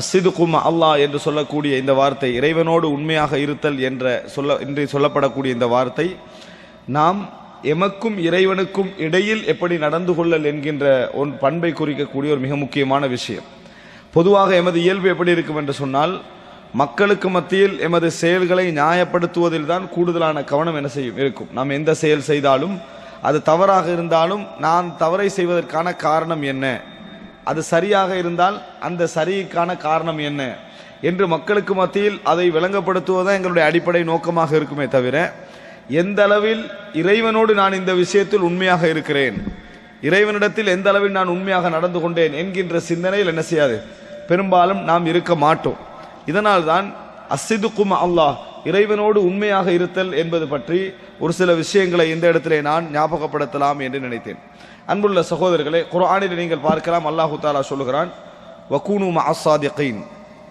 அஸ்ஸிதுக்கும் அல்லாஹ் என்று சொல்லக்கூடிய இந்த வார்த்தை இறைவனோடு உண்மையாக இருத்தல் என்ற சொல்ல என்று சொல்லப்படக்கூடிய இந்த வார்த்தை நாம் எமக்கும் இறைவனுக்கும் இடையில் எப்படி நடந்து கொள்ளல் என்கின்ற ஒன் பண்பை குறிக்கக்கூடிய ஒரு மிக முக்கியமான விஷயம். பொதுவாக எமது இயல்பு எப்படி இருக்கும் என்று சொன்னால் மக்களுக்கு மத்தியில் எமது செயல்களை நியாயப்படுத்துவதில் தான் கூடுதலான கவனம் என செய்யும் இருக்கும். நாம் எந்த செயல் செய்தாலும் அது தவறாக இருந்தாலும் நான் தவறை செய்வதற்கான காரணம் என்ன அது சரியாக இருந்தால் அந்த சரிக்கான காரணம் என்ன? என்று மக்களுக்கு மத்தியில் அதை விளங்கப்படுத்துவதுதான் எங்களுடைய அடிப்படை நோக்கமாக இருக்குமே தவிர எந்த அளவில் இறைவனோடு நான் இந்த விஷயத்தில் உண்மையாக இருக்கிறேன் இறைவனிடத்தில் எந்த அளவில் நான் உண்மையாக நடந்து கொண்டேன் என்கின்ற சிந்தனையில் என்ன செய்யாது? பெரும்பாலும் நாம் இருக்க மாட்டோம். இதனால் தான் அசிதுக்கும் அல்லாஹ் இறைவனோடு உண்மையாக இருத்தல் என்பது பற்றி ஒரு சில விஷயங்களை இந்த இடத்திலே நான் ஞாபகப்படுத்தலாம் என்று நினைத்தேன். அன்புள்ள சகோதரர்களே குரானில் நீங்கள் பார்க்கலாம் அல்லாஹு தாலா சொல்லுகிறான் வக்கூனு மஅசாதிகீன்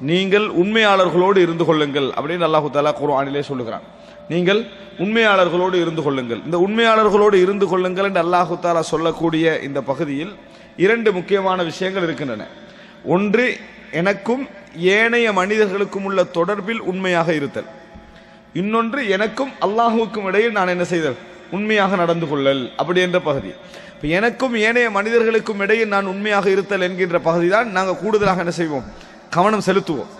நீங்கள் உண்மையாளர்களோடு இருந்து கொள்ளுங்கள் அப்படின்னு அல்லாஹு தாலா குரானிலே சொல்லுகிறான். நீங்கள் உண்மையாளர்களோடு இருந்து கொள்ளுங்கள். இந்த உண்மையாளர்களோடு இருந்து கொள்ளுங்கள் என்று அல்லாஹு தாலா சொல்லக்கூடிய இந்த பகுதியில் இரண்டு முக்கியமான விஷயங்கள் இருக்கின்றன. ஒன்று எனக்கும் ஏனைய மனிதர்களுக்கும் உள்ள தொடர்பில் உண்மையாக இருத்தல். இன்னொன்று எனக்கும் அல்லாஹுக்கும் இடையில் நான் என்ன செய்தல்? உண்மையாக நடந்து கொள்ளல் அப்படி என்ற பகுதி. இப்போ எனக்கும் ஏனைய மனிதர்களுக்கும் இடையில் நான் உண்மையாக இருத்தல் என்கின்ற பகுதி தான் நாங்கள் கூடுதலாக என்ன செய்வோம்? கவனம் செலுத்துவோம்.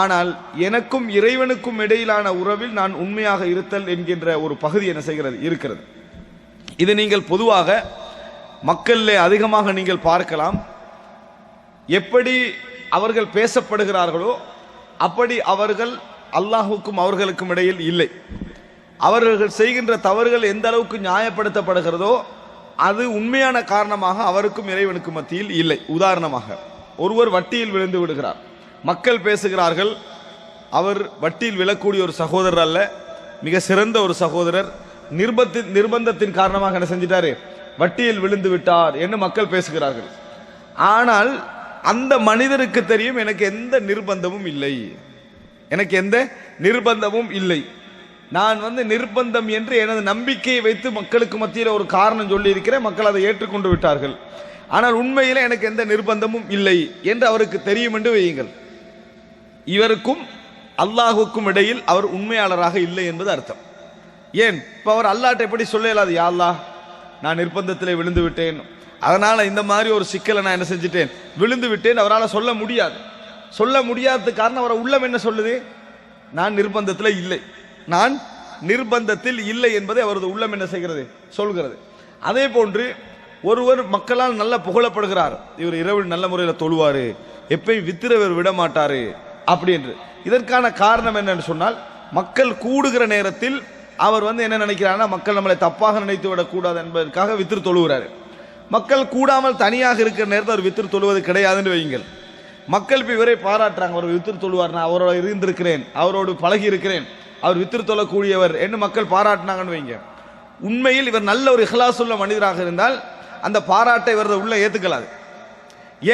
ஆனால் எனக்கும் இறைவனுக்கும் இடையிலான உறவில் நான் உண்மையாக இருத்தல் என்கின்ற ஒரு பகுதி என்ன செய்கிறது? இருக்கிறது. இது நீங்கள் பொதுவாக மக்களிலே அதிகமாக நீங்கள் பார்க்கலாம். எப்படி அவர்கள் பேசப்படுகிறார்களோ அப்படி அவர்கள் அல்லாஹுக்கும் அவர்களுக்கும் இடையில் இல்லை. அவர்கள் செய்கின்ற தவறுகள் எந்த அளவுக்கு நியாயப்படுத்தப்படுகிறதோ அது உண்மையான காரணமாக அவருக்கும் இறைவனுக்கும் மத்தியில் இல்லை. உதாரணமாக ஒருவர் வட்டியில் விழுந்து விடுகிறார். மக்கள் பேசுகிறார்கள் அவர் வட்டியில் விழக்கூடிய ஒரு சகோதரர் அல்ல மிக சிறந்த ஒரு சகோதரர். நிர்பத்தி நிர்பந்தத்தின் காரணமாக என்ன செஞ்சிட்டாரு? வட்டியில் விழுந்து விட்டார் என்று மக்கள் பேசுகிறார்கள். ஆனால் அந்த மனிதருக்கு தெரியும் எனக்கு எந்த நிர்பந்தமும் இல்லை. எனக்கு எந்த நிர்பந்தமும் இல்லை. நான் வந்து நிர்பந்தம் என்று எனது நம்பிக்கையை வைத்து மக்களுக்கு மத்தியில் ஒரு காரணம் சொல்லியிருக்கிறேன். மக்கள் அதை ஏற்றுக்கொண்டு விட்டார்கள். ஆனால் உண்மையில் எனக்கு எந்த நிர்பந்தமும் இல்லை என்று அவருக்கு தெரியும் என்று வையுங்கள். இவருக்கும் அல்லாஹுக்கும் இடையில் அவர் உண்மையாளராக இல்லை என்பது அர்த்தம். ஏன்? இப்போ அவர் அல்லாட்ட எப்படி சொல்ல இயலாது யா நான் நிர்பந்தத்தில் விழுந்து விட்டேன். அதனால் இந்த மாதிரி ஒரு சிக்கலை நான் என்ன செஞ்சிட்டேன்? விழுந்து விட்டேன். அவரால் சொல்ல முடியாது. சொல்ல முடியாதது காரணம் அவரை உள்ளம் என்ன சொல்லுது? நான் நிர்பந்தத்தில் இல்லை. நான் நிர்பந்தத்தில் இல்லை என்பதை அவரது உள்ளம் என்ன செய்கிறது? சொல்கிறது. அதே போன்று ஒருவர் மக்களால் நல்ல புகழப்படுகிறார். இவர் இரவில் நல்ல முறையில் தொழுவார். எப்பயும் வித்திரவர் விட மாட்டார் அப்படி என்று. இதற்கான காரணம் என்னன்னு சொன்னால் மக்கள் கூடுகிற நேரத்தில் அவர் வந்து என்ன நினைக்கிறார்னா மக்கள் நம்மளை தப்பாக நினைத்து விடக்கூடாது என்பதற்காக வித்திரு தொழுகிறார். மக்கள் கூடாமல் தனியாக இருக்கிற நேரத்தில் அவர் வித்திரு தொழுவது கிடையாதுன்னு வையுங்கள். மக்கள் இப்போ இவரை பாராட்டுறாங்க. அவர் வித்திரு தொழுவார் நான் அவரோட இருந்திருக்கிறேன் அவரோடு பழகி இருக்கிறேன். அவர் வித்திரு தொழக்கூடியவர் என்று மக்கள் பாராட்டினாங்கன்னு வைங்க. உண்மையில் இவர் நல்ல ஒரு இஹ்லாஸ் உள்ள மனிதராக இருந்தால் அந்த பாராட்டை இவரது உள்ள ஏற்றுக்கலாது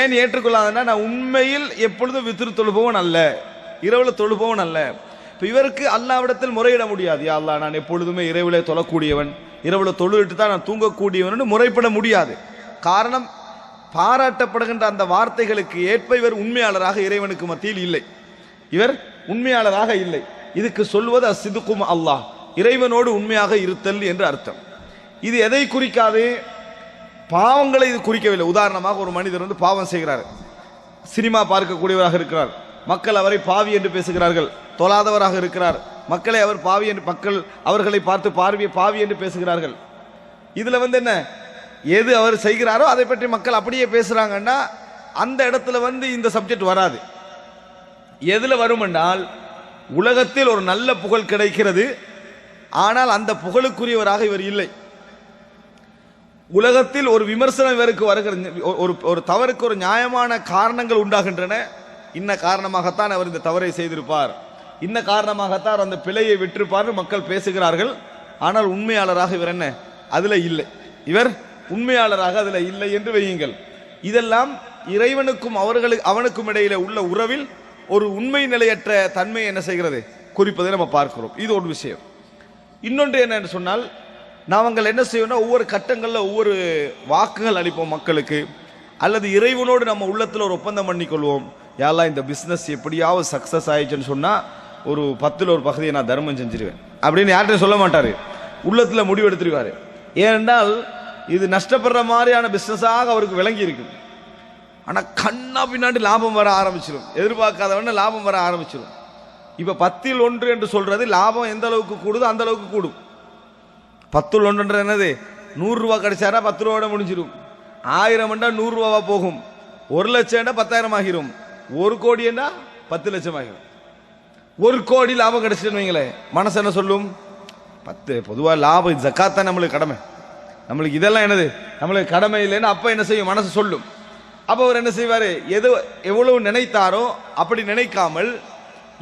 ஏன் ஏற்றுக்கொள்ளாதுன்னா நான் உண்மையில் எப்பொழுதும் வித்திரு தொழுபவன் அல்ல இரவில் தொழுபவன் அல்ல. இப்போ இவருக்கு அல்லாவிடத்தில் முறையிட முடியாது. யா நான் எப்பொழுதுமே இரவிலே தொழக்கூடியவன் இரவில் தொழுவிட்டு தான் நான் தூங்கக்கூடியவன் முறைப்பட முடியாது. காரணம் பாராட்டப்படுகின்ற அந்த வார்த்தைகளுக்கு ஏற்ப இவர் உண்மையாளராக இறைவனுக்கு மத்தியில் இல்லை. இவர் உண்மையாளராக இல்லை. இதுக்கு சொல்வது அசிதுக்கும் அல்லாஹ். இறைவனோடு உண்மையாக இருத்தல் என்று அர்த்தம். இது எதை குறிக்காது? பாவங்களை இது குறிக்கவில்லை. உதாரணமாக ஒரு மனிதர் வந்து பாவம் செய்கிறார். சினிமா பார்க்கக்கூடியவராக இருக்கிறார். மக்கள் அவரை பாவி என்று பேசுகிறார்கள். தொழாதவராக இருக்கிறார். மக்களை அவர் பாவி என்று மக்கள் அவர்களை பார்த்து பார்வையை பாவி என்று பேசுகிறார்கள். இதில் வந்து என்ன? எது அவர் செய்கிறாரோ அதை பற்றி மக்கள் அப்படியே பேசுகிறாங்கன்னா அந்த இடத்துல வந்து இந்த சப்ஜெக்ட் வராது. எதில் வரும் என்றால் உலகத்தில் ஒரு நல்ல புகழ் கிடைக்கிறது. ஆனால் அந்த புகழுக்குரியவராக இவர் இல்லை. உலகத்தில் ஒரு விமர்சனம் இவருக்கு வருகிற ஒரு ஒரு தவறுக்கு ஒரு நியாயமான காரணங்கள் உண்டாகின்றன. இன்ன காரணமாகத்தான் அவர் இந்த தவறை செய்திருப்பார். இன்ன காரணமாகத்தான் அந்த பிழையை விட்டிருப்பார் மக்கள் பேசுகிறார்கள். ஆனால் உண்மையாளராக இவர் என்ன? அதுல இல்லை. இவர் உண்மையாளராக அதுல இல்லை என்று வையுங்கள். இதெல்லாம் இறைவனுக்கும் அவர்களுக்கு அவனுக்கும் இடையில உள்ள உறவில் ஒரு உண்மை நிலையற்ற தன்மை என்ன செய்கிறது? குறிப்பதை நம்ம பார்க்கிறோம். இது ஒரு விஷயம். இன்னொன்று என்னன்னு சொன்னால் நாங்கள் என்ன செய்வோம்னா ஒவ்வொரு கட்டங்களில் ஒவ்வொரு வாக்குகள் அளிப்போம் மக்களுக்கு. அல்லது இறைவனோடு நம்ம உள்ளத்தில் ஒரு ஒப்பந்தம் பண்ணிக்கொள்வோம் யாரெல்லாம் இந்த பிஸ்னஸ் எப்படியாவது சக்ஸஸ் ஆயிடுச்சுன்னு சொன்னால் ஒரு பத்தில் ஒரு பகுதியை நான் தர்மம் செஞ்சிருவேன். அப்படின்னு யார்கிட்டையும் சொல்ல மாட்டார். உள்ளத்தில் முடிவு எடுத்துருவார். ஏனென்றால் இது நஷ்டப்படுற மாதிரியான பிஸ்னஸாக அவருக்கு விளங்கி இருக்குது ஆனால் கண்ணா பின்னாடி லாபம் வர ஆரம்பிச்சிடும் எதிர்பார்க்காதவன லாபம் வர ஆரம்பிச்சிடும் இப்போ பத்தில் ஒன்று என்று சொல்கிறது லாபம் எந்த அளவுக்கு கூடுதோ அந்த அளவுக்கு கூடும். பத்தில் ஒன்றுன்ற என்னது? நூறுரூவா கிடைச்சாரா பத்து ரூபாவோட முடிஞ்சிடும் ஆயிரம் என்றால் நூறுரூவாவா போகும். ஒரு லட்சம் பத்தாயிரம் ஆகிரும். ஒரு கோடி பத்து லட்சம் ஆகிரும். ஒரு கோடி லாபம் கிடைச்சிட்டுன்னு வைங்களேன். மனசு என்ன சொல்லும்? பத்து பொதுவாக லாபம் ஜக்காத்தான் நம்மளுக்கு கடமை. நம்மளுக்கு இதெல்லாம் என்னது? நம்மளுக்கு கடமை இல்லைன்னு அப்போ என்ன செய்யும்? மனசு சொல்லும். அப்போ அவர் என்ன செய்வார்? எது எவ்வளவு நினைத்தாரோ அப்படி நினைக்காமல்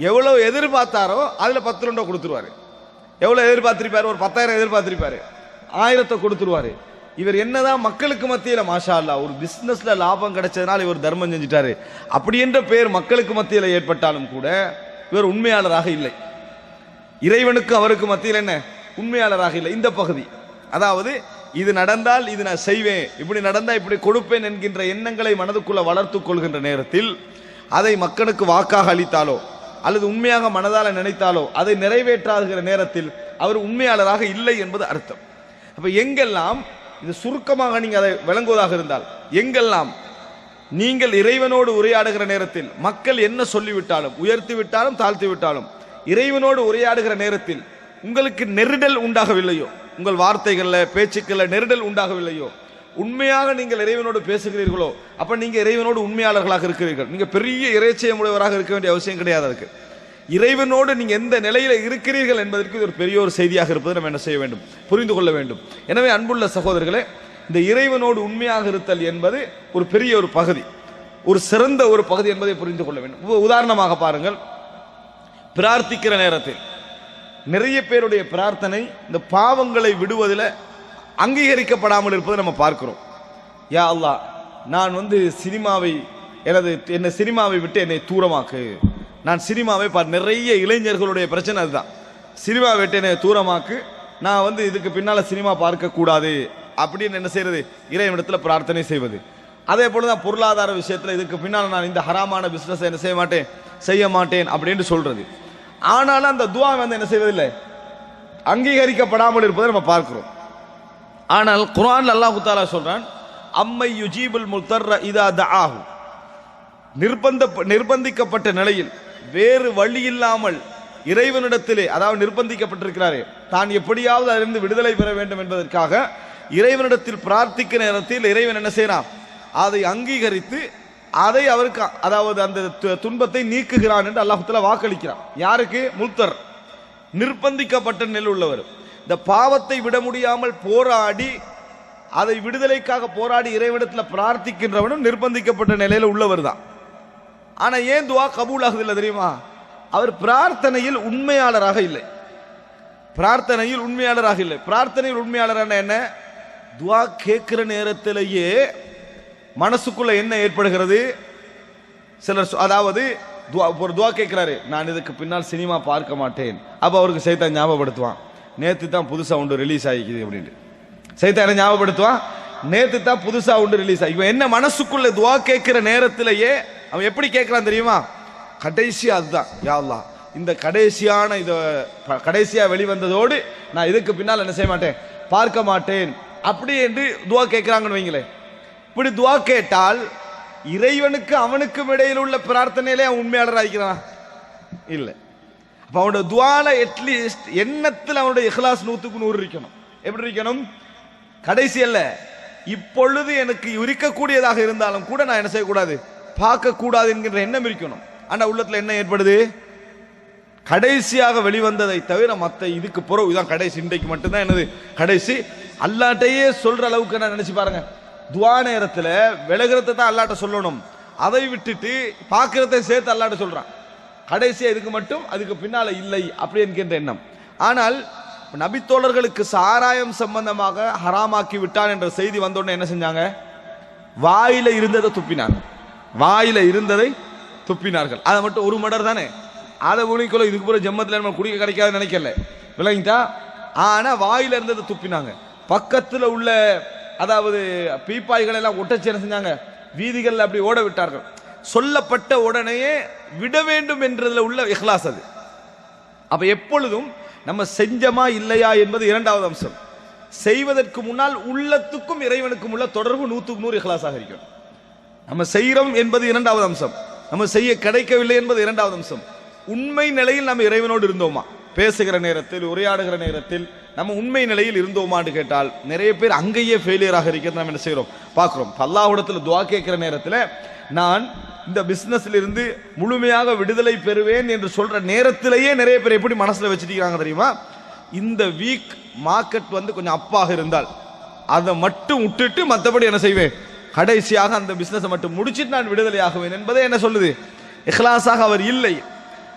எவ்வளவு எதிர்பார்த்தாரோ அதில் பத்து ரெண்டோ கொடுத்துருவாரு. எவ்வளோ எதிர்பார்த்துருப்பார்? ஒரு பத்தாயிரம் எதிர்பார்த்துருப்பார். ஆயிரத்தை கொடுத்துருவாரு. இவர் என்னதான் மக்களுக்கு மத்தியில் மாஷா அல்லா ஒரு பிஸ்னஸில் லாபம் கிடைச்சதுனால இவர் தர்மம் செஞ்சுட்டாரு. அப்படி என்ற பெயர் மக்களுக்கு மத்தியில் ஏற்பட்டாலும் கூட இவர் உண்மையாளராக இல்லை. இறைவனுக்கு அவருக்கு மத்தியில் என்ன? உண்மையாளராக இல்லை. இந்த பகுதி. அதாவது இது நடந்தால் இது நான் செய்வேன் இப்படி நடந்தால் இப்படி கொடுப்பேன் என்கின்ற எண்ணங்களை மனதுக்குள்ள வளர்த்து கொள்கின்ற நேரத்தில் அதை மக்களுக்கு வாக்காக அளித்தாலோ அல்லது உண்மையாக மனதால் நினைத்தாலோ அதை நிறைவேற்றாகிற நேரத்தில் அவர் உண்மையாளராக இல்லை என்பது அர்த்தம். அப்போ எங்கெல்லாம் இது சுருக்கமாக நீங்கள் அதை விளங்குவதாக இருந்தால் எங்கெல்லாம் நீங்கள் இறைவனோடு உரையாடுகிற நேரத்தில் மக்கள் என்ன சொல்லிவிட்டாலும் உயர்த்தி விட்டாலும் தாழ்த்தி விட்டாலும் இறைவனோடு உரையாடுகிற நேரத்தில் உங்களுக்கு நெருடல் உண்டாகவில்லையோ? உங்கள் வார்த்தைகளில் பேச்சுக்களில் நெருடல் உண்டாகவில்லையோ? உண்மையாக நீங்கள் இறைவனோடு பேசுகிறீர்களோ? அப்போ நீங்கள் இறைவனோடு உண்மையாளர்களாக இருக்கிறீர்கள். நீங்கள் பெரிய இறைச்சயமுடையவராக இருக்க வேண்டிய அவசியம் கிடையாது அதுக்கு. இறைவனோடு நீங்கள் எந்த நிலையில் இருக்கிறீர்கள் என்பதற்கு இது ஒரு பெரிய ஒரு செய்தியாக இருப்பது நம்ம என்ன செய்ய வேண்டும்? புரிந்து கொள்ள வேண்டும். எனவே அன்புள்ள சகோதரர்களே இந்த இறைவனோடு உண்மையாக இருத்தல் என்பது ஒரு பெரிய ஒரு பகுதி. ஒரு சிறந்த ஒரு பகுதி என்பதை புரிந்து கொள்ள வேண்டும். உதாரணமாக பாருங்கள். பிரார்த்திக்கிற நேரத்தில் நிறைய பேருடைய பிரார்த்தனை இந்த பாவங்களை விடுவதில் அங்கீகரிக்கப்படாமல் இருப்பதை நம்ம பார்க்கிறோம். யா அல்லா நான் வந்து சினிமாவை எனது என்னை சினிமாவை விட்டு என்னை தூரமாக்கு. நான் சினிமாவை பார் நிறைய இளைஞர்களுடைய பிரச்சனை அதுதான். சினிமாவை விட்டு என்னை தூரமாக்கு. நான் வந்து இதுக்கு பின்னால் சினிமா பார்க்கக்கூடாது. அப்படின்னு என்ன செய்கிறது இறைவனிடத்தில் பிரார்த்தனை செய்வது. அதே போல தான் பொருளாதார விஷயத்தில் இதுக்கு பின்னால் நான் இந்த ஹராமான பிஸ்னஸை என்ன செய்ய மாட்டேன்? செய்ய மாட்டேன் அப்படின்னு சொல்கிறது ஆனாலும் அந்த துவா வந்து என்ன செய்வதில்லை? அங்கீகரிக்கப்படாமல் இருப்பதை நம்ம பார்க்கிறோம். ஆனால் குரான் அல்லாஹ் தாலா சொல்றான் அம்மை யுஜீபுல் முத்தர்ர இதா தஆஹு. நிர்பந்த நிர்பந்திக்கப்பட்ட நிலையில் வேறு வழி இல்லாமல் இறைவனிடத்திலே அதாவது நிர்பந்திக்கப்பட்டிருக்கிறாரே தான் எப்படியாவது அதிலிருந்து விடுதலை பெற வேண்டும் என்பதற்காக இறைவனிடத்தில் பிரார்த்திக்க நேரத்தில் இறைவன் என்ன செய்யறான்? அதை அங்கீகரித்து அதை அவருக்கு அதாவது அந்த து- துன்பத்தை நீக்குகிறான் என்று அல்லாஹுத்தாலா வாக்களிக்கிறான். யாருக்கு? முல்தர். நிர்பந்திக்கப்பட்ட நிலை உள்ளவர். இந்த பாவத்தை விட முடியாமல் போராடி அதை விடுதலைக்காக போராடி இறைவிடத்தில் பிரார்த்திக்கின்றவனும் நிர்பந்திக்கப்பட்ட நிலையில் உள்ளவர் தான். ஆனால் ஏன் துவா கபூல் ஆகுதில்லை தெரியுமா? அவர் பிரார்த்தனையில் உண்மையாளராக இல்லை. பிரார்த்தனையில் உண்மையாளராக இல்லை. பிரார்த்தனையில் உண்மையாளரான என்ன? துவா கேட்கிற நேரத்திலேயே மனசுக்குள்ள என்ன ஏற்படுகிறது? சிலர் அதாவது துவா ஒரு துவா கேட்கிறாரு நான் இதுக்கு பின்னால் சினிமா பார்க்க மாட்டேன். அப்ப அவருக்கு சைதா ஞாபகப்படுத்துவான். நேத்து தான் புதுசா ஒன்று ரிலீஸ் ஆகிக்குது அப்படின்ட்டு. சைத்தான ஞாபகப்படுத்துவான்? நேத்து தான் புதுசா ஒன்று ரிலீஸ் ஆகி இவன் என்ன மனசுக்குள்ள துவா கேட்கிற நேரத்திலேயே அவன் எப்படி கேட்குறான் தெரியுமா? கடைசியாக அதுதான். யா இந்த கடைசியான இத கடைசியாக கடைசியா வெளிவந்ததோடு நான் இதுக்கு பின்னால் என்ன செய்ய மாட்டேன்? பார்க்க மாட்டேன். அப்படி என்று துவா கேட்கிறாங்கன்னு வைங்களேன். இப்படி துவா கேட்டால் இறைவனுக்கு அவனுக்கும் இடையில் உள்ள பிரார்த்தனையிலே அவன் உண்மையாளர் ஆகிக்கிறான் இல்லை. அப்போ அவனோட துவால அட்லீஸ்ட் எண்ணத்தில் அவனுடைய இஹ்லாஸ் நூற்றுக்கு நூறு இருக்கணும். எப்படி இருக்கணும்? கடைசி அல்ல. இப்பொழுது எனக்கு இருக்கக்கூடியதாக இருந்தாலும் கூட நான் என்ன செய்யக்கூடாது? பார்க்கக்கூடாது என்கின்ற எண்ணம் இருக்கணும். ஆனால் உள்ளத்தில் என்ன ஏற்படுது? கடைசியாக வெளிவந்ததை தவிர மற்ற இதுக்கு பிறகு இதுதான் கடைசி இன்றைக்கு மட்டும்தான் என்னது? கடைசி. அல்லாட்டையே சொல்ற அளவுக்கு நான் நினைச்சு பாருங்க. துவா நேரத்தில் விலகிறத தான் அல்லாட்ட சொல்லணும். அதை விட்டுட்டு பார்க்கறத சேர்த்து அல்லாட்ட சொல்கிறான் கடைசியாக இதுக்கு மட்டும் அதுக்கு பின்னால் இல்லை அப்படி என்கின்ற எண்ணம். ஆனால் நபித்தோழர்களுக்கு சாராயம் சம்பந்தமாக ஹராமாக்கி விட்டான் என்ற செய்தி வந்தோடனே என்ன செஞ்சாங்க? வாயில இருந்ததை துப்பினாங்க. வாயில இருந்ததை துப்பினார்கள். அதை மட்டும் ஒரு மடர் தானே? அதை உனிக்குள்ள இதுக்கு பிறகு ஜம்மத்தில் நம்ம குடிக்க கிடைக்காதுன்னு நினைக்கல. விளங்கிட்டா? ஆனா வாயில இருந்ததை துப்பினாங்க. பக்கத்துல உள்ள அதாவது பீப்பாய்கள் எல்லாம் ஒட்டச்சு என்ன செஞ்சாங்க? வீதிகளில் அப்படி ஓட விட்டார்கள். சொல்லப்பட்ட உடனேயே விட வேண்டும் என்றதில் உள்ள இஹ்லாஸ் அது. அப்போ எப்பொழுதும் நம்ம செஞ்சமா இல்லையா என்பது இரண்டாவது அம்சம். செய்வதற்கு முன்னால் உள்ளத்துக்கும் இறைவனுக்கும் உள்ள தொடர்பு நூற்றுக்கு நூறு இஹ்லாஸாக இருக்கும் நம்ம செய்கிறோம் என்பது இரண்டாவது அம்சம். நம்ம செய்ய கிடைக்கவில்லை என்பது இரண்டாவது அம்சம். உண்மை நிலையில் நம்ம இறைவனோடு இருந்தோமா? பேசுகிற நேரத்தில் உரையாடுகிற நேரத்தில் நம்ம உண்மை நிலையில் இருந்தோமான்னு கேட்டால் நிறைய பேர் அங்கேயே ஃபெயிலியராக இருக்கிறது நம்ம என்ன செய்கிறோம் பார்க்குறோம். பல்லாவிடத்தில் துவா கேட்கிற நேரத்தில் நான் இந்த பிஸ்னஸ்லேருந்து முழுமையாக விடுதலை பெறுவேன் என்று சொல்கிற நேரத்திலேயே நிறைய பேர் எப்படி மனசில் வச்சுருக்கிறாங்க தெரியுமா? இந்த வீக் மார்க்கெட் வந்து கொஞ்சம் அப்பாக இருந்தால் அதை மட்டும் விட்டுட்டு மற்றபடி என்ன செய்வேன்? கடைசியாக அந்த பிஸ்னஸை மட்டும் முடிச்சிட்டு நான் விடுதலை ஆகுவேன் என்பதை என்ன சொல்லுது? இஹ்லாஸாக அவர் இல்லை.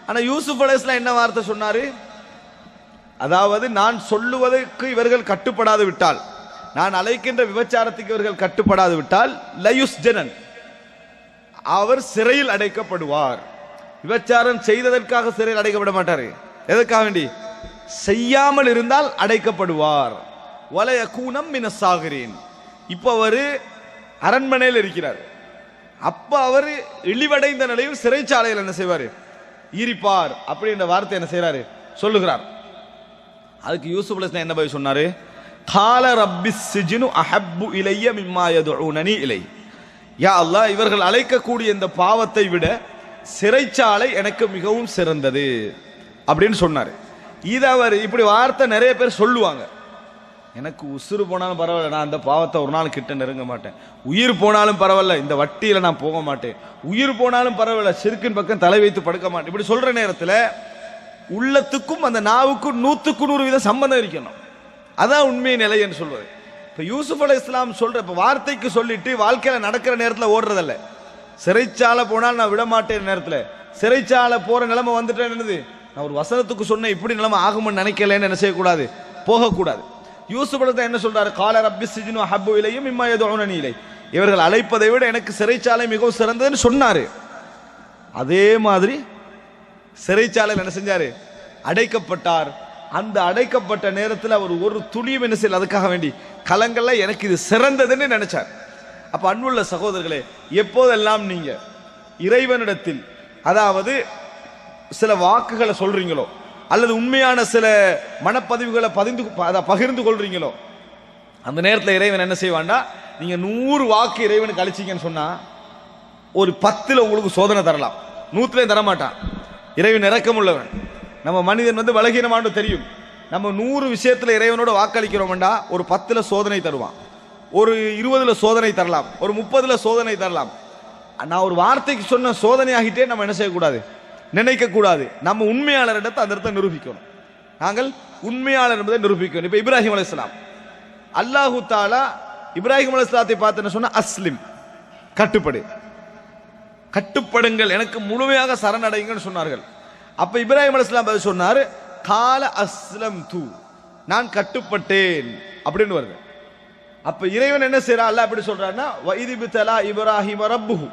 ஆனால் யூசுப் அலேஸ்லாம் என்ன வார்த்தை சொன்னார்? அதாவது நான் சொல்லுவதற்கு இவர்கள் கட்டுப்படாது விட்டால் நான் அழைக்கின்ற விபச்சாரத்துக்கு இவர்கள் கட்டுப்படாது விட்டால் லயுஸ் ஜனன் அவர் சிறையில் அடைக்கப்படுவார். விபச்சாரம் செய்ததற்காக சிறையில் அடைக்கப்பட மாட்டார். எதற்காக வேண்டி? செய்யாமல் இருந்தால் அடைக்கப்படுவார். வலைய கூணம் மினசாகிறேன் இப்போ அவர் அரண்மனையில் இருக்கிறார். அப்போ அவர் இழிவடைந்த நிலையில் சிறைச்சாலையில் என்ன செய்வார்? ஈரிப்பார். அப்படின்ற வார்த்தை என்ன செய்கிறாரு சொல்லுகிறார். அதுக்கு யூசுப் அலிஸ்லாம் என்ன பதில் சொன்னாரு? கால ரப்பி சிஜினு அஹப்பு இலைய மிம்மா உனனி இலை. யா அல்லாஹ் இவர்கள் அழைக்கக்கூடிய இந்த பாவத்தை விட சிறைச்சாலை எனக்கு மிகவும் சிறந்தது அப்படின்னு சொன்னார். இது அவர் இப்படி வார்த்தை நிறைய பேர் சொல்லுவாங்க. எனக்கு உசுறு போனாலும் பரவாயில்ல நான் அந்த பாவத்தை ஒரு நாள் கிட்ட நெருங்க மாட்டேன். உயிர் போனாலும் பரவாயில்ல இந்த வட்டியில் நான் போக மாட்டேன். உயிர் போனாலும் பரவாயில்ல சிறுக்கின் பக்கம் தலை வைத்து படுக்க மாட்டேன். இப்படி சொல்கிற நேரத்தில் உள்ளத்துக்கும் அந்த நாவுக்கும் நூற்றுக்கு நூறு வித சம்பந்தம் இருக்கணும். அதான் உண்மை நிலை என்று சொல்வது. இப்போ யூசுப் அலி இஸ்லாம் சொல்கிற இப்போ வார்த்தைக்கு சொல்லிட்டு வாழ்க்கையில் நடக்கிற நேரத்தில் ஓடுறதில்ல. சிறைச்சாலை போனால் நான் விட மாட்டேன் நேரத்தில். சிறைச்சாலை போகிற நிலைமை வந்துட்டேன் என்னது? நான் ஒரு வசனத்துக்கு சொன்ன இப்படி நிலைமை ஆகும்னு நினைக்கலன்னு என்ன செய்யக்கூடாது? போகக்கூடாது. யூசுப் அலை என்ன சொல்கிறார் கால ரப்பி சிஜினு ஹப்பு இலையும் இம்மா எதுவும் இலை. இவர்கள் அழைப்பதை விட எனக்கு சிறைச்சாலை மிகவும் சிறந்ததுன்னு சொன்னார். அதே மாதிரி சிறைச்சாலையில் என்ன செஞ்சார்? அடைக்கப்பட்டார். அந்த அடைக்கப்பட்ட நேரத்தில் அவர் ஒரு துளியும் என்ன செய்யல அதுக்காக வேண்டி. கலங்கள்ல எனக்கு இது சிறந்ததுன்னு நினைச்சார். அப்போ அன்புள்ள சகோதரர்களே எப்போதெல்லாம் நீங்கள் இறைவனிடத்தில் அதாவது சில வாக்குகளை சொல்றீங்களோ அல்லது உண்மையான சில மனப்பதிவுகளை பதிந்து அதை பகிர்ந்து கொள்றீங்களோ அந்த நேரத்தில் இறைவன் என்ன செய்வான்டா நீங்கள் நூறு வாக்கு இறைவனுக்கு அழிச்சிங்கன்னு சொன்னால் ஒரு பத்தில் உங்களுக்கு சோதனை தரலாம். நூற்றுலையும் தரமாட்டான். இறைவன் இறக்கம் உள்ளவன் நம்ம மனிதன் வந்து பலகீனமானு தெரியும். நம்ம நூறு விஷயத்தில் இறைவனோட வாக்களிக்கிறோம்டா ஒரு பத்தில் சோதனை தருவான். ஒரு இருபதுல சோதனை தரலாம். ஒரு முப்பதுல சோதனை தரலாம். நான் ஒரு வார்த்தைக்கு சொன்ன சோதனையாகிட்டே நம்ம என்ன செய்யக்கூடாது? நினைக்கக்கூடாது. நம்ம உண்மையாளரிடத்தை அந்த இடத்தை நிரூபிக்கணும். நாங்கள் உண்மையாளர் என்பதை நிரூபிக்கணும். இப்போ இப்ராஹிம் அலைஹிஸ்ஸலாம் அல்லாஹு தாலா இப்ராஹிம் அலைஹிஸ்ஸலாத்தை பார்த்து என்ன சொன்ன? அஸ்லிம். கட்டுப்படு. கட்டுப்படுங்கள் எனக்கு முழுமையாக சரணடைங்கன்னு சொன்னார்கள். அப்ப இப்ராஹிம் அலிஸ்லாம் பதில் சொன்னார் கால அஸ்லம் தூ நான் கட்டுப்பட்டேன் அப்படின்னு வருது. அப்ப இறைவன் என்ன செய்யறா அல்ல அப்படி சொல்றான்னா வைதி பித்தலா இப்ராஹிம ரப்புஹு.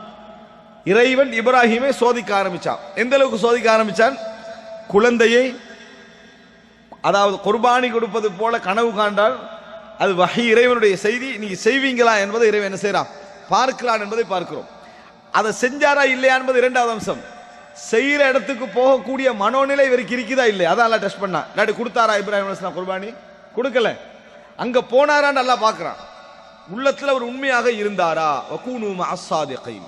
இறைவன் இப்ராஹிமை சோதிக்க ஆரம்பிச்சான். எந்த அளவுக்கு சோதிக்க ஆரம்பிச்சான்? குழந்தையை அதாவது குர்பானி கொடுப்பது போல கனவு காண்டால் அது வகை இறைவனுடைய செய்தி நீங்க செய்வீங்களா என்பதை இறைவன் என்ன செய்யறான் பார்க்கிறான் என்பதை பார்க்கிறோம். அதை செஞ்சாரா இல்லையா என்பது இரண்டாவது அம்சம். செய்கிற இடத்துக்கு போகக்கூடிய மனோநிலை இவருக்கு இருக்குதா இல்லை அதான் டெஸ்ட் பண்ணா. இல்லாட்டி கொடுத்தாரா இப்ராஹிம் அலைஹிஸ்ஸலாம் குர்பானி? கொடுக்கல. அங்க போனாரான்னு நல்லா பார்க்கறான். உள்ளத்தில் அவர் உண்மையாக இருந்தாரா? வகூனு கை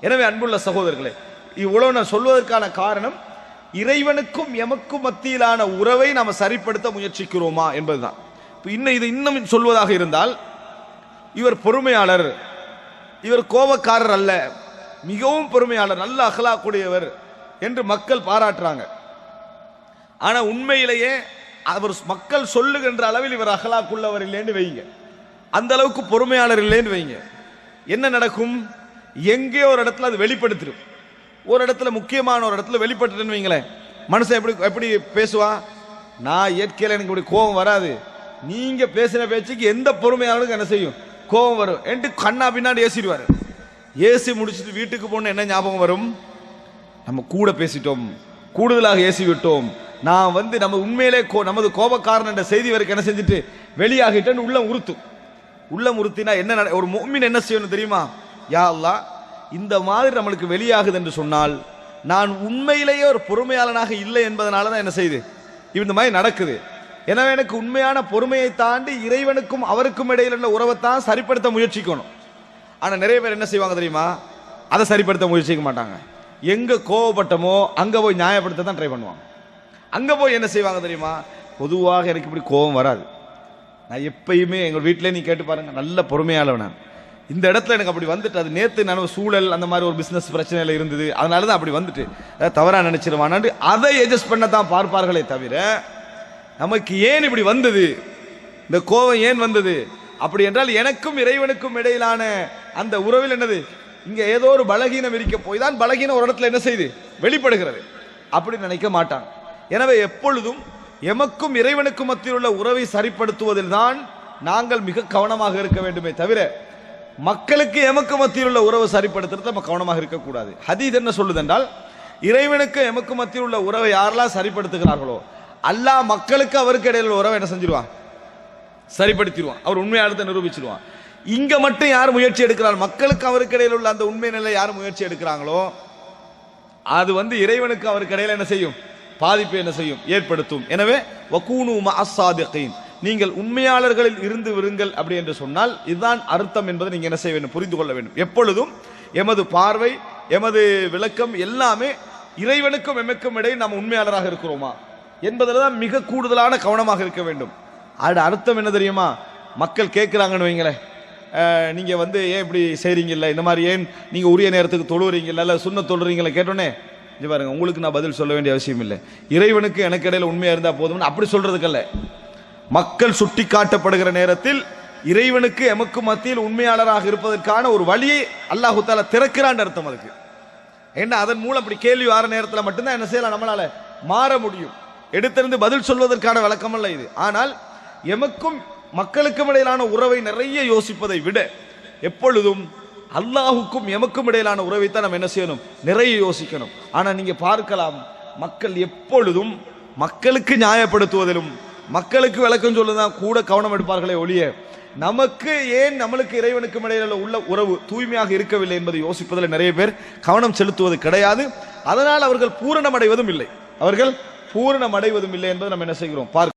எனவே அன்புள்ள சகோதரர்களே இவ்வளவு நான் சொல்வதற்கான காரணம் இறைவனுக்கும் எமக்கும் மத்தியிலான உறவை நாம் சரிப்படுத்த முயற்சிக்கிறோமா என்பதுதான். இப்போ இன்னும் இது இன்னும் சொல்வதாக இருந்தால் இவர் பொறுமையாளர் இவர் கோபக்காரர் அல்ல. மிகவும் பொறுமையாளர் நல்ல அகலா கூடியவர் என்று மக்கள் பாராட்டுறாங்க. ஆனா உண்மையிலேயே அவர் மக்கள் சொல்லுகின்ற அளவில் இவர் அகலாக்குள்ளவர் இல்லைன்னு வைங்க. அந்த அளவுக்கு பொறுமையாளர் இல்லைன்னு வைங்க. என்ன நடக்கும்? எங்கே ஒரு இடத்துல அது வெளிப்படுத்திடும். ஒரு இடத்துல முக்கியமான ஒரு இடத்துல வெளிப்பட்டுன்னு வைங்களேன். மனுஷன் எப்படி எப்படி பேசுவான் நான் இயற்கையில் எனக்கு இப்படி கோபம் வராது. நீங்க பேசின பேச்சுக்கு எந்த பொறுமையாளருக்கும் என்ன செய்யும்? கோபம் வரும். என்று கண்ணா பின்னாடி ஏசிடுவாரு. ஏசி முடிச்சுட்டு வீட்டுக்கு போன என்ன ஞாபகம் வரும்? நம்ம கூட பேசிட்டோம். கூடுதலாக ஏசி விட்டோம். நான் வந்து நம்ம உண்மையிலே கோ நமது கோபக்காரன் என்ற செய்தி வரைக்கும் என்ன செஞ்சுட்டு வெளியாகிட்டேன்னு உள்ளம் உறுத்தும் உள்ளம் உறுத்தினா என்ன நட- ஒரு மொம்மின் என்ன செய்யணும் தெரியுமா? யா இந்த மாதிரி நம்மளுக்கு வெளியாகுது என்று சொன்னால் நான் உண்மையிலேயே ஒரு பொறுமையாளனாக இல்லை என்பதனால தான் என்ன செய்யுது இந்த மாதிரி நடக்குது. எனவே எனக்கு உண்மையான பொறுமையை தாண்டி இறைவனுக்கும் அவருக்கும் இடையில் உள்ள உறவைத்தான் சரிப்படுத்த முயற்சிக்கணும். ஆனா நிறைய பேர் என்ன செய்வாங்க தெரியுமா? அதை சரிப்படுத்த முயற்சிக்க மாட்டாங்க. எங்க கோவப்பட்டமோ அங்க போய் நியாயப்படுத்த தான் ட்ரை பண்ணுவாங்க. அங்க போய் என்ன செய்வாங்க தெரியுமா? பொதுவாக எனக்கு இப்படி கோபம் வராது. நான் எப்பயுமே எங்கள் வீட்டிலே நீ கேட்டு பாருங்க நல்ல பொறுமையாளவன் நான் இந்த இடத்துல எனக்கு அப்படி வந்துட்டு அது நேற்று நான் சூழல் அந்த மாதிரி ஒரு பிஸ்னஸ் பிரச்சனையில் இருந்தது அதனால தான் அப்படி வந்துட்டு. தவறாக தவறா நினைச்சிருவானான்னு அதை அட்ஜஸ்ட் பண்ண தான் பார்ப்பார்களே தவிர நமக்கு ஏன் இப்படி வந்தது? இந்த கோபம் ஏன் வந்தது? அப்படி என்றால் எனக்கும் இறைவனுக்கும் இடையிலான அந்த உறவில் என்னது? இங்க ஏதோ ஒரு பலகீனம் இருக்க போய் தான் பலகீனம் ஒரு இடத்துல என்ன செய்து? வெளிப்படுகிறது. அப்படி நினைக்க மாட்டாங்க எனவே எப்பொழுதும் எமக்கும் இறைவனுக்கும் மத்தியில் உள்ள உறவை சரிப்படுத்துவதில் தான் நாங்கள் மிக கவனமாக இருக்க வேண்டுமே தவிர மக்களுக்கு எமக்கு மத்தியில் உள்ள உறவை சரிப்படுத்துறது நம்ம கவனமாக இருக்கக்கூடாது. ஹதீத் என்ன சொல்லுது என்றால் இறைவனுக்கு எமக்கு மத்தியில் உள்ள உறவை யாரெல்லாம் சரிப்படுத்துகிறார்களோ அல்லாஹ் மக்களுக்கு அவருக்கு இடையில உள்ள உறவை என்ன செஞ்சிருவான்? சரிப்படுத்திடுவான். அவர் உண்மையாளத்தை நிரூபிச்சிருவான் இங்க மட்டும் யார் முயற்சி எடுக்கிறார் மக்களுக்கு அவருக்கு இடையில் உள்ள அந்த உண்மை நிலை யார் முயற்சி எடுக்கிறாங்களோ அது வந்து இறைவனுக்கு அவருக்கு இடையில என்ன செய்யும்? பாதிப்பு என்ன செய்யும்? ஏற்படுத்தும். எனவே வக்கூனு மஅஸ்ஸாதிகீன். நீங்கள் உண்மையாளர்களில் இருந்து விருங்கள் அப்படி என்று சொன்னால் இதுதான் அர்த்தம் என்பதை நீங்க என்ன செய்ய வேண்டும்? புரிந்து கொள்ள வேண்டும். எப்பொழுதும் எமது பார்வை எமது விளக்கம் எல்லாமே இறைவனுக்கும் எமக்கும் இடையே நாம் உண்மையாளராக இருக்கிறோமா? என்பதில் தான் மிக கூடுதலான கவனமாக இருக்க வேண்டும். அது அர்த்தம் என்ன தெரியுமா? மக்கள் கேட்குறாங்கன்னு வைங்களேன். நீங்கள் வந்து ஏன் இப்படி செய்கிறீங்கல்ல இந்த மாதிரி ஏன் நீங்கள் உரிய நேரத்துக்கு தொழுறீங்கல்ல இல்லை சுண்ண தொழுறீங்களா கேட்டோன்னே இது பாருங்க உங்களுக்கு நான் பதில் சொல்ல வேண்டிய அவசியம் இல்லை. இறைவனுக்கு எனக்கு இடையில் உண்மையாக இருந்தால் போதும்னு அப்படி சொல்கிறதுக்கல்ல மக்கள் சுட்டி காட்டப்படுகிற நேரத்தில் இறைவனுக்கு எமக்கு மத்தியில் உண்மையாளராக இருப்பதற்கான ஒரு வழியை அல்லாஹு தாலா திறக்கிறான்னு அர்த்தம் அதுக்கு. என்ன அதன் மூலம் அப்படி கேள்வி வர நேரத்தில் மட்டும்தான் என்ன செய்யலாம் நம்மளால் மாற முடியும். எடுத்திருந்து பதில் சொல்வதற்கான விளக்கம் அல்ல இது. ஆனால் எமக்கும் மக்களுக்கும் இடையிலான உறவை நிறைய யோசிப்பதை விட எப்பொழுதும் அல்லாஹுக்கும் எமக்கும் இடையிலான உறவைத்தான் நம்ம என்ன செய்யணும்? நிறைய யோசிக்கணும். ஆனால் நீங்கள் பார்க்கலாம் மக்கள் எப்பொழுதும் மக்களுக்கு நியாயப்படுத்துவதிலும் மக்களுக்கு விளக்கம் சொல்லதான் கூட கவனம் எடுப்பார்களே ஒழிய நமக்கு ஏன் நம்மளுக்கு இறைவனுக்கும் இடையில உள்ள உறவு தூய்மையாக இருக்கவில்லை என்பதை யோசிப்பதில் நிறைய பேர் கவனம் செலுத்துவது கிடையாது. அதனால் அவர்கள் பூரணம் அடைவதும் இல்லை. அவர்கள் பூரணம் அடைவதும் இல்லை என்பதை நம்ம என்ன செய்கிறோம்? பார்க்க